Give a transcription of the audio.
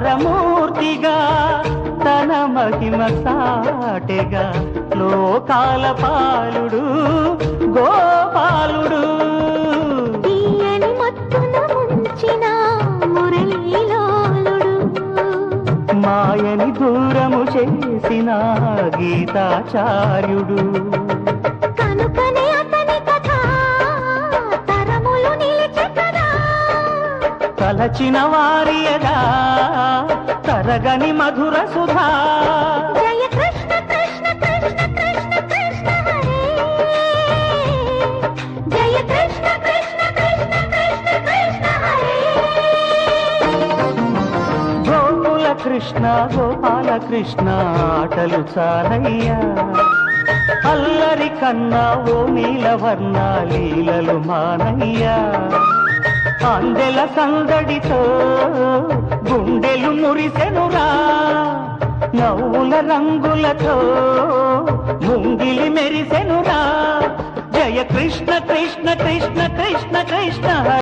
పరమూర్తిగా తన మహిమ సాటిగా లోకాల పాలుడు గోపాలుడు. మాయని దూరము చేసిన గీతాచార్యుడు. తలచిన వారియదా తరగని మధుర సుధా. కృష్ణ గోపాల కృష్ణ ఆటలు చాలయ్యా. అల్లరి కన్నా ఓ నీలవర్ణ లీలలు మానయ్యా. అందెల సందడితో గుండెలు మురిసెనురా. నవ్వుల రంగులతో ముంగిలి మెరిసెనురా. జయ కృష్ణ కృష్ణ కృష్ణ కృష్ణ కృష్ణ